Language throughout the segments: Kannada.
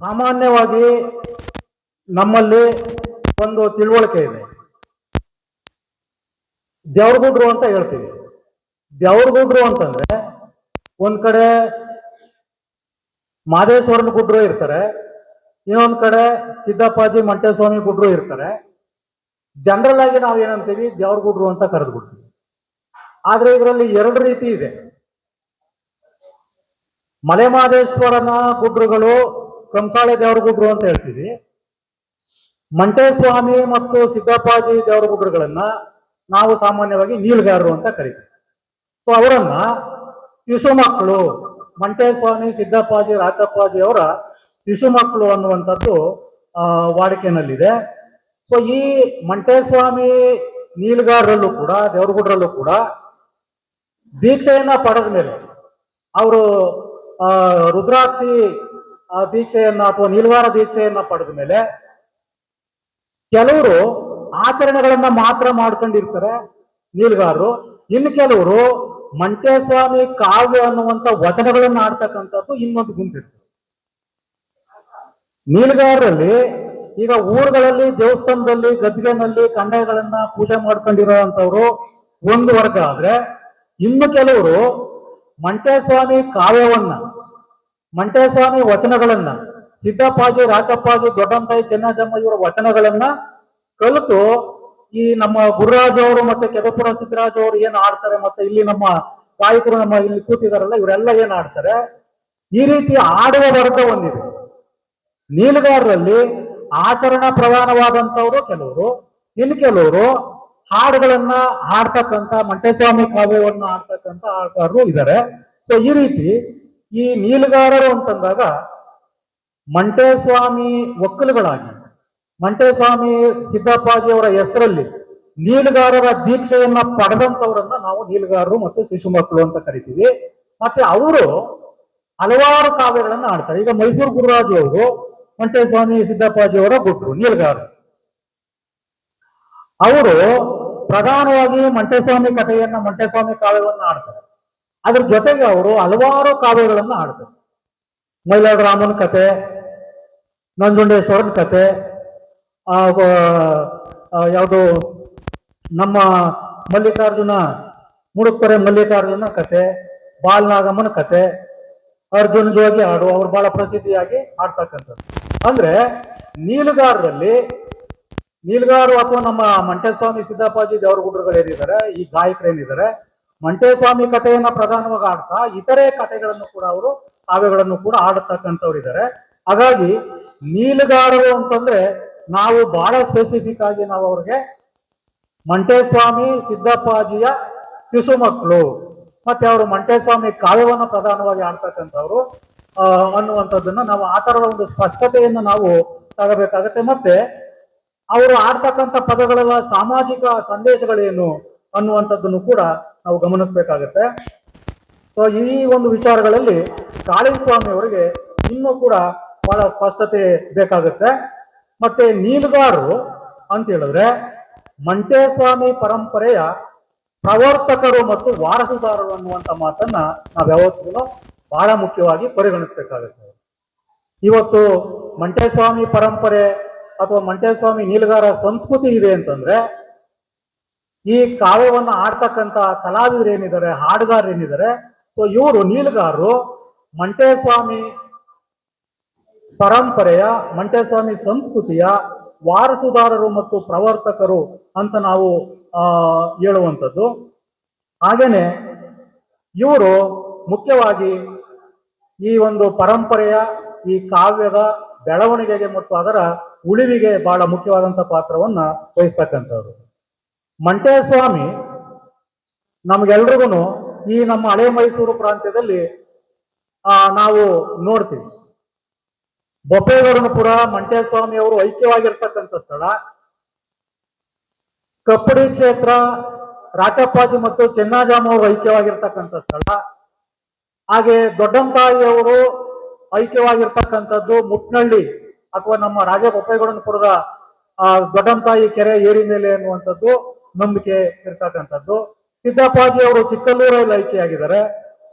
ಸಾಮಾನ್ಯವಾಗಿ ನಮ್ಮಲ್ಲಿ ಒಂದು ತಿಳುವಳಿಕೆ ಇದೆ. ದೇವ್ರಗುಡ್ರು ಅಂತ ಹೇಳ್ತೀವಿ. ದೇವ್ರಗುಡ್ರು ಅಂತಂದ್ರೆ ಒಂದ್ ಕಡೆ ಮಾದೇಶ್ವರನ ಗುಡ್ರು ಇರ್ತಾರೆ, ಇನ್ನೊಂದ್ ಕಡೆ ಸಿದ್ದಪ್ಪಾಜಿ ಮಂಟೇಸ್ವಾಮಿ ಗುಡ್ರು ಇರ್ತಾರೆ. ಜನರಲ್ ಆಗಿ ನಾವು ಏನಂತೀವಿ ದೇವ್ರ ಗುಡ್ರು ಅಂತ ಕರೆದ್ಬಿಡ್ತೀವಿ. ಆದ್ರೆ ಇದರಲ್ಲಿ ಎರಡು ರೀತಿ ಇದೆ. ಮಲೆಮಾದೇಶ್ವರನ ಗುಡ್ರುಗಳು ಕಂಸಾಳೆ ದೇವರ ಗುಡ್ರು ಅಂತ ಹೇಳ್ತೀವಿ. ಮಂಟೇಸ್ವಾಮಿ ಮತ್ತು ಸಿದ್ದಪ್ಪಾಜಿ ದೇವರ ಗುಡ್ರುಗಳನ್ನ ನಾವು ಸಾಮಾನ್ಯವಾಗಿ ನೀಲ್ಗಾರರು ಅಂತ ಕರಿತೀವಿ. ಸೊ ಅವರನ್ನ ಶಿಶು ಮಕ್ಕಳು ಮಂಟೇಸ್ವಾಮಿ, ಸಿದ್ದಪ್ಪಾಜಿ ರಾಚಪ್ಪಾಜಿ ಅವರ ಶಿಶು ಮಕ್ಕಳು ಅನ್ನುವಂಥದ್ದು ವಾಡಿಕೆನಲ್ಲಿದೆ ಸೊ ಈ ಮಂಟೇಸ್ವಾಮಿ ನೀಲ್ಗಾರರಲ್ಲೂ ಕೂಡ, ದೇವರಗುಡ್ರಲ್ಲೂ ಕೂಡ ದೀಕ್ಷೆಯನ್ನ ಪಡೆದ ಮೇಲೆ ಅವರು ರುದ್ರಾಕ್ಷಿ ಆ, ದೀಕ್ಷೆಯನ್ನ ಅಥವಾ ನಿಲ್ವಾರ ದೀಕ್ಷೆಯನ್ನ ಪಡೆದ ಮೇಲೆ ಕೆಲವರು ಆಚರಣೆಗಳನ್ನ ಮಾತ್ರ ಮಾಡ್ಕೊಂಡಿರ್ತಾರೆ ನೀಲ್ಗಾರರು. ಇನ್ನು ಕೆಲವರು ಮಂಟೇಸ್ವಾಮಿ ಕಾವ್ಯ ಅನ್ನುವಂತ ವಚನಗಳನ್ನ ಆಡ್ತಕ್ಕಂಥದ್ದು ಇನ್ನೊಂದು ಗುಂಪಿರ್ತದೆ ನೀಲ್ಗಾರರಲ್ಲಿ ಈಗ ಊರುಗಳಲ್ಲಿ ದೇವಸ್ಥಾನದಲ್ಲಿ ಗದ್ದಿಗೆನಲ್ಲಿ ಕಂಡಗಳನ್ನ ಪೂಜೆ ಮಾಡ್ಕೊಂಡಿರೋ ಅಂತವ್ರು ಒಂದು ವರ್ಗ ಆದ್ರೆ ಇನ್ನು ಕೆಲವರು ಮಂಟೇಸ್ವಾಮಿ ಕಾವ್ಯವನ್ನ ಮಂಟೇಸ್ವಾಮಿ ವಚನಗಳನ್ನ, ಸಿದ್ದಪ್ಪಾಜಿ ರಾಚಪ್ಪಾಜಿ ದೊಡ್ಡಂತಾಯಿ, ಚೆನ್ನಜಮ್ಮ ಇವರ ವಚನಗಳನ್ನ ಕಲಿತು ಈ ನಮ್ಮ ಗುರುರಾಜ್ ಅವರು ಮತ್ತೆ ಕೆದಪುರ ಸಿದ್ದರಾಜ್ ಅವರು ಏನ್ ಆಡ್ತಾರೆ ಮತ್ತೆ ಇಲ್ಲಿ ನಮ್ಮ ಗಾಯಕರು ನಮ್ಮ ಇಲ್ಲಿ ಕೂತಿದಾರಲ್ಲ, ಇವರೆಲ್ಲ ಏನ್ ಆಡ್ತಾರೆ? ಈ ರೀತಿ ಆಡುವ ವರ್ಗ ಒಂದಿದೆ ನೀಲಗಾರರಲ್ಲಿ ಆಚರಣಾ ಪ್ರಧಾನವಾದಂತವರು ಕೆಲವರು ಇನ್ ಕೆಲವರು ಹಾಡುಗಳನ್ನ ಹಾಡ್ತಕ್ಕಂತ ಮಂಟೇಸ್ವಾಮಿ ಕಾವ್ಯವನ್ನ ಆಡ್ತಕ್ಕಂತ ಆಟಗಾರರು ಇದ್ದಾರೆ ಸೊ ಈ ರೀತಿ ಈ ನೀಲಗಾರರು ಅಂತಂದಾಗ ಮಂಟೇಸ್ವಾಮಿ ಒಕ್ಕಲುಗಳಾಗಿ. ಮಂಟೇಸ್ವಾಮಿ ಸಿದ್ದಪ್ಪಾಜಿಯವರ ಹೆಸರಲ್ಲಿ ನೀಲಗಾರರ ದೀಕ್ಷೆಯನ್ನ ಪಡೆದಂತವರನ್ನ ನಾವು ನೀಲಗಾರರು ಮತ್ತು ಶಿಶು ಮಕ್ಕಳು ಅಂತ ಕರಿತೀವಿ. ಮತ್ತೆ ಅವರು ಹಲವಾರು ಕಾವ್ಯಗಳನ್ನ ಆಡ್ತಾರೆ ಈಗ ಮೈಸೂರು ಗುರುರಾಜು ಅವರು, ಮಂಟೇಸ್ವಾಮಿ ಸಿದ್ದಪ್ಪಾಜಿಯವರ ಗುಟ್ರು ನೀಲಗಾರರು ಅವರು ಪ್ರಧಾನವಾಗಿ ಮಂಟೇಸ್ವಾಮಿ ಕಥೆಯನ್ನ, ಮಂಟೇಸ್ವಾಮಿ ಕಾವ್ಯವನ್ನ ಆಡ್ತಾರೆ ಅದ್ರ ಜೊತೆಗೆ ಅವರು ಹಲವಾರು ಕಾವ್ಯಗಳನ್ನು ಹಾಡ್ತಾರೆ. ಮೈಲಾಡ ರಾಮನ ಕತೆ, ನಂಜುಂಡೇಶ್ವರನ ಕತೆ ಯಾವುದು ನಮ್ಮ ಮಲ್ಲಿಕಾರ್ಜುನ, ಮುಡುಕ್ತರೆ ಮಲ್ಲಿಕಾರ್ಜುನ ಕತೆ, ಬಾಲನಾಗಮ್ಮನ ಕತೆ, ಅರ್ಜುನ್ ಜೋಗಿ ಹಾಡು, ಅವ್ರು ಬಹಳ ಪ್ರಸಿದ್ಧಿಯಾಗಿ ಹಾಡ್ತಕ್ಕಂಥದ್ದು. ಅಂದ್ರೆ ನೀಲುಗಾರರಲ್ಲಿ, ನೀಲ್ಗಾರು ಅಥವಾ ನಮ್ಮ ಮಂಟೇಸ್ವಾಮಿ ಸಿದ್ದಪ್ಪಾಜಿ ದೇವರ ಏನಿದ್ದಾರೆ ಈ ಗಾಯಕರು ಏನಿದ್ದಾರೆ ಮಂಟೇಸ್ವಾಮಿ ಕಥೆಯನ್ನ ಪ್ರಧಾನವಾಗಿ ಆಡ್ತಾ ಇತರೆ ಕಥೆಗಳನ್ನು ಕೂಡ ಅವರು, ಕಾವ್ಯಗಳನ್ನು ಕೂಡ ಆಡತಕ್ಕಂಥವ್ರು ಇದ್ದಾರೆ ಹಾಗಾಗಿ ನೀಲುಗಾರರು ಅಂತಂದ್ರೆ ನಾವು ಬಹಳ ಸ್ಪೆಸಿಫಿಕ್ ಆಗಿ ನಾವು ಅವ್ರಿಗೆ ಮಂಟೇಸ್ವಾಮಿ, ಸಿದ್ದಪ್ಪಾಜಿಯ ಶಿಶು ಮಕ್ಕಳು. ಮತ್ತೆ ಅವರು ಮಂಟೇಸ್ವಾಮಿ ಕಾವ್ಯವನ್ನ ಪ್ರಧಾನವಾಗಿ ಆಡ್ತಕ್ಕಂಥವ್ರು ಅನ್ನುವಂಥದ್ದನ್ನ ನಾವು ಆ ತರದ ಒಂದು ಸ್ಪಷ್ಟತೆಯನ್ನು ನಾವು ತಗಬೇಕಾಗತ್ತೆ ಮತ್ತೆ ಅವರು ಆಡ್ತಕ್ಕಂಥ ಪದಗಳೆಲ್ಲ ಸಾಮಾಜಿಕ ಸಂದೇಶಗಳೇನು ಅನ್ನುವಂಥದ್ದನ್ನು ಕೂಡ ನಾವು ಗಮನಿಸಬೇಕಾಗತ್ತೆ. ಸೊ ಈ ಒಂದು ವಿಚಾರಗಳಲ್ಲಿ ಕಾಳಿಂಗಸ್ವಾಮಿ ಅವರಿಗೆ ಇನ್ನೂ ಕೂಡ ಬಹಳ ಸ್ಪಷ್ಟತೆ ಬೇಕಾಗುತ್ತೆ. ಮತ್ತೆ ನೀಲುಗಾರರು ಅಂತ ಹೇಳಿದ್ರೆ ಮಂಟೇಸ್ವಾಮಿ ಪರಂಪರೆಯ ಪ್ರವರ್ತಕರು ಮತ್ತು ವಾರಸುದಾರರು ಅನ್ನುವಂಥ ಮಾತನ್ನ ನಾವು ಯಾವತ್ತೂ ಬಹಳ ಮುಖ್ಯವಾಗಿ ಪರಿಗಣಿಸಬೇಕಾಗುತ್ತೆ. ಇವತ್ತು ಮಂಟೇಸ್ವಾಮಿ ಪರಂಪರೆ ಅಥವಾ ಮಂಟೇಸ್ವಾಮಿ ನೀಲಗಾರ ಸಂಸ್ಕೃತಿ ಇದೆ ಅಂತಂದ್ರೆ ಈ ಕಾವ್ಯವನ್ನು ಆಡ್ತಕ್ಕಂತ ಕಲಾವಿದರು ಏನಿದ್ದಾರೆ, ಹಾಡುಗಾರರು ಏನಿದ್ದಾರೆ ಸೊ ಇವರು ನೀಲಗಾರರು, ಮಂಟೇಸ್ವಾಮಿ ಪರಂಪರೆಯ, ಮಂಟೇಸ್ವಾಮಿ ಸಂಸ್ಕೃತಿಯ ವಾರಸುದಾರರು ಮತ್ತು ಪ್ರವರ್ತಕರು ಅಂತ ನಾವು ಹೇಳುವಂಥದ್ದು. ಹಾಗೇನೆ ಇವರು ಮುಖ್ಯವಾಗಿ ಈ ಒಂದು ಪರಂಪರೆಯ, ಈ ಕಾವ್ಯದ ಬೆಳವಣಿಗೆಗೆ ಮತ್ತು ಅದರ ಉಳಿವಿಗೆ ಬಹಳ ಮುಖ್ಯವಾದಂತ ಪಾತ್ರವನ್ನ ವಹಿಸ್ತಕ್ಕಂಥವ್ರು. ಮಂಟೇಸ್ವಾಮಿ ನಮ್ಗೆಲ್ರಿಗೂ ಈ ನಮ್ಮ ಹಳೆ ಮೈಸೂರು ಪ್ರಾಂತ್ಯದಲ್ಲಿ ನಾವು ನೋಡ್ತೀವಿ. ಬೊಪ್ಪೇಗೌಡನಪುರ ಮಂಟೇಸ್ವಾಮಿ ಅವರು ಐಕ್ಯವಾಗಿರ್ತಕ್ಕಂಥ ಸ್ಥಳ. ಕಪ್ಪಡಿ ಕ್ಷೇತ್ರ, ರಾಚಪ್ಪಾಜಿ ಮತ್ತು ಚೆನ್ನಾಜಾಮ ಅವರು ಐಕ್ಯವಾಗಿರ್ತಕ್ಕಂಥ ಸ್ಥಳ. ಹಾಗೆ ದೊಡ್ಡಂತಾಯಿ ಅವರು ಐಕ್ಯವಾಗಿರ್ತಕ್ಕಂಥದ್ದು ಮುಟ್ನಳ್ಳಿ ಅಥವಾ ನಮ್ಮ ರಾಜ ಬೊಪ್ಪೇಗೌಡನಪುರದ ದೊಡ್ಡಂತಾಯಿ ಕೆರೆ ಏರಿ ಮೇಲೆ ಅನ್ನುವಂಥದ್ದು. ನಂಬಿಕೆ ಇರ್ತಕ್ಕಂಥದ್ದು. ಸಿದ್ದಪ್ಪಾಜಿ ಅವರು ಚಿಕ್ಕಲ್ಲೂರಲ್ಲಿ ಐಕ್ಯಾಗಿದ್ದಾರೆ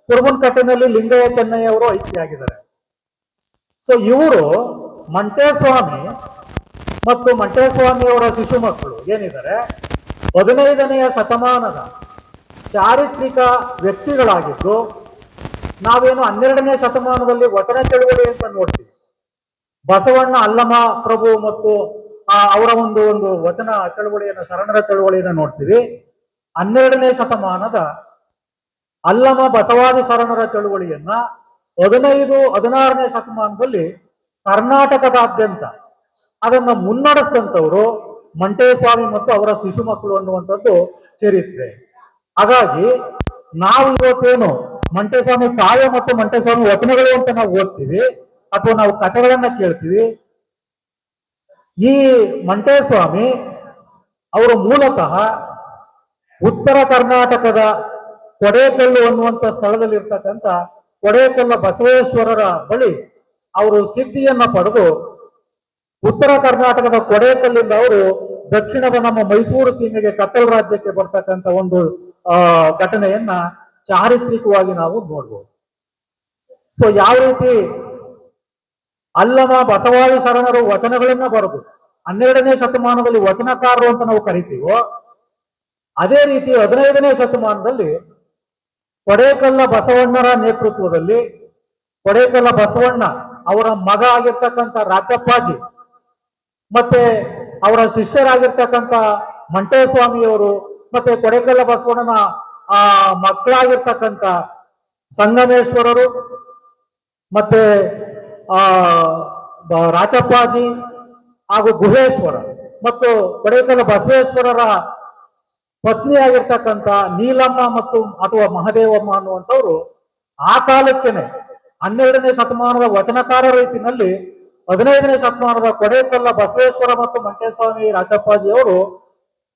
ಕುರುಬನ್ಕಟ್ಟಿನಲ್ಲಿ ಲಿಂಗಯ್ಯ ಚೆನ್ನಯ್ಯ ಅವರು ಐಕ್ಯಾಗಿದ್ದಾರೆ ಸೊ ಇವರು ಮಂಟೇಸ್ವಾಮಿ ಮತ್ತು ಮಂಟೇಸ್ವಾಮಿಯವರ ಶಿಶು ಮಕ್ಕಳು ಏನಿದ್ದಾರೆ? ಹದಿನೈದನೆಯ ಶತಮಾನದ ಚಾರಿತ್ರಿಕ ವ್ಯಕ್ತಿಗಳಾಗಿದ್ದು, ನಾವೇನು ಹನ್ನೆರಡನೇ ಶತಮಾನದಲ್ಲಿ ವಚನ ಚಳುವಳಿ ಅಂತ ನೋಡ್ತೀವಿ. ಬಸವಣ್ಣ ಅಲ್ಲಮ ಪ್ರಭು ಮತ್ತು ಅವರ ಒಂದು ಒಂದು ವಚನ ಚಳುವಳಿಯನ್ನು, ಶರಣರ ಚಳುವಳಿಯನ್ನು ನೋಡ್ತೀವಿ. ಹನ್ನೆರಡನೇ ಶತಮಾನದ ಅಲ್ಲಮ ಬಸವಾದಿ ಶರಣರ ಚಳುವಳಿಯನ್ನ ಹದಿನೈದು, ಹದಿನಾರನೇ ಶತಮಾನದಲ್ಲಿ ಕರ್ನಾಟಕದಾದ್ಯಂತ, ಅದನ್ನ ಮುನ್ನಡೆಸಿದಂಥವರು ಮಂಟೇಸ್ವಾಮಿ ಮತ್ತು ಅವರ ಶಿಶು ಮಕ್ಕಳು ಅನ್ನುವಂಥದ್ದು ಚರಿತ್ರೆ ಹಾಗಾಗಿ ನಾವು ಇವತ್ತೇನು ಮಂಟೇಸ್ವಾಮಿ ಕಾವ್ಯ ಮತ್ತು ಮಂಟೇಸ್ವಾಮಿ ವಚನಗಳು ಅಂತ ನಾವು ಓದ್ತೀವಿ, ಅಥವಾ ನಾವು ಕಥೆಗಳನ್ನ ಕೇಳ್ತೀವಿ ಈ ಮಂಟೇಸ್ವಾಮಿ ಅವರು ಮೂಲತಃ ಉತ್ತರ ಕರ್ನಾಟಕದ ಕೊಡೇಕಲ್ಲು ಅನ್ನುವಂಥ ಸ್ಥಳದಲ್ಲಿ ಇರ್ತಕ್ಕಂಥ ಕೊಡೇಕಲ್ಲ ಬಸವೇಶ್ವರರ ಬಳಿ ಅವರು ಸಿದ್ಧಿಯನ್ನ ಪಡೆದು ಉತ್ತರ ಕರ್ನಾಟಕದ ಕೊಡೇಕಲ್ಲಿಂದ ಅವರು ದಕ್ಷಿಣದ ನಮ್ಮ ಮೈಸೂರು ಸೀಮೆಗೆ ಕತ್ತಲ್ ರಾಜ್ಯಕ್ಕೆ ಬರ್ತಕ್ಕಂಥ ಒಂದು ಘಟನೆಯನ್ನ ಚಾರಿತ್ರಿಕವಾಗಿ ನಾವು ನೋಡ್ಬೋದು. ಸೊ ಯಾವ ರೀತಿ ಅಲ್ಲಮ ಬಸವಾದಿ ಶರಣರು ವಚನಗಳನ್ನ ಬರೆದು, ಹನ್ನೆರಡನೇ ಶತಮಾನದಲ್ಲಿ ವಚನಕಾರರು ಅಂತ ನಾವು ಕರಿತೀವೋ, ಅದೇ ರೀತಿ ಹದಿನೈದನೇ ಶತಮಾನದಲ್ಲಿ ಕೊಡೇಕಲ್ಲ ಬಸವಣ್ಣರ ನೇತೃತ್ವದಲ್ಲಿ ಕೊಡೇಕಲ್ಲ ಬಸವಣ್ಣ ಅವರ ಮಗ ಆಗಿರ್ತಕ್ಕಂಥ ರಾಜಪ್ಪಾಜಿ ಮತ್ತೆ ಅವರ ಶಿಷ್ಯರಾಗಿರ್ತಕ್ಕಂಥ ಮಂಟೇಸ್ವಾಮಿಯವರು ಮತ್ತೆ ಕೊಡೇಕಲ್ಲ ಬಸವಣ್ಣನ, ಆ, ಮಕ್ಕಳಾಗಿರ್ತಕ್ಕಂಥ ಸಂಗಮೇಶ್ವರರು ಮತ್ತೆ ಆ ರಾಚಪ್ಪಾಜಿ ಹಾಗೂ ಗುಹೇಶ್ವರ ಮತ್ತು ಕೊಡೇಕಲ ಬಸವೇಶ್ವರರ ಪತ್ನಿಯಾಗಿರ್ತಕ್ಕಂಥ ನೀಲಮ್ಮ ಮತ್ತು ಅಥವಾ ಮಹದೇವಮ್ಮ ಅನ್ನುವಂಥವ್ರು ಆ ಕಾಲಕ್ಕೇನೆ ಹನ್ನೆರಡನೇ ಶತಮಾನದ ವಚನಕಾರ ರೀತಿನಲ್ಲಿ ಹದಿನೈದನೇ ಶತಮಾನದ ಕೊಡೇಕಲ್ಲ ಬಸವೇಶ್ವರ ಮತ್ತು ಮಂಟೇಸ್ವಾಮಿ ರಾಜಪ್ಪಾಜಿಯವರು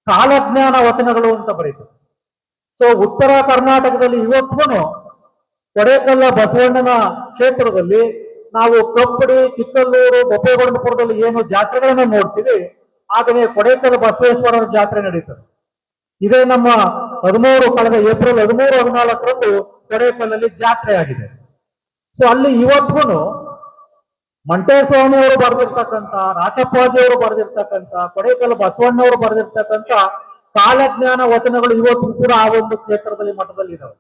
ಕಾಲಜ್ಞಾನ ವಚನಗಳು ಅಂತ ಬರೀತಾರೆ. ಸೊ, ಉತ್ತರ ಕರ್ನಾಟಕದಲ್ಲಿ ಇವತ್ತೂ ಕೊಡೇಕಲ್ಲ ಬಸವಣ್ಣನ ಕ್ಷೇತ್ರದಲ್ಲಿ ನಾವು ಕಬ್ಬಡಿ ಕಿತ್ತಲ್ಲೂರು ಬೊಪ್ಪೇಗೌಡಪುರದಲ್ಲಿ ಏನು ಜಾತ್ರೆಗಳನ್ನ ನೋಡ್ತೀವಿ ಆದರೆ ಕೊಡೇಕಲ್ ಬಸವೇಶ್ವರರ ಜಾತ್ರೆ ನಡೀತದೆ. ಇದೇ ನಮ್ಮ ಹದಿಮೂರು, ಕಳೆದ ಏಪ್ರಿಲ್ ಹದಿಮೂರು, ಹದಿನಾಲ್ಕರಂದು ಕೊಡೇಕಲ್ಲಲ್ಲಿ ಜಾತ್ರೆ ಆಗಿದೆ. ಸೊ ಅಲ್ಲಿ ಇವತ್ತಿಗೂ ಮಂಟೇಸ್ವಾಮಿ ಅವರು ಬರೆದಿರ್ತಕ್ಕಂಥ ರಾಚಪ್ಪಾಜಿ ಅವರು ಬರೆದಿರ್ತಕ್ಕಂಥ, ಕೊಡೇಕಲ್ ಬಸವಣ್ಣವರು ಬರೆದಿರ್ತಕ್ಕಂಥ ಕಾಲಜ್ಞಾನ ವಚನಗಳು ಇವತ್ತು ಕೂಡ ಆ ಒಂದು ಕ್ಷೇತ್ರದಲ್ಲಿ ಮಠದಲ್ಲಿ ಇದಾವೆ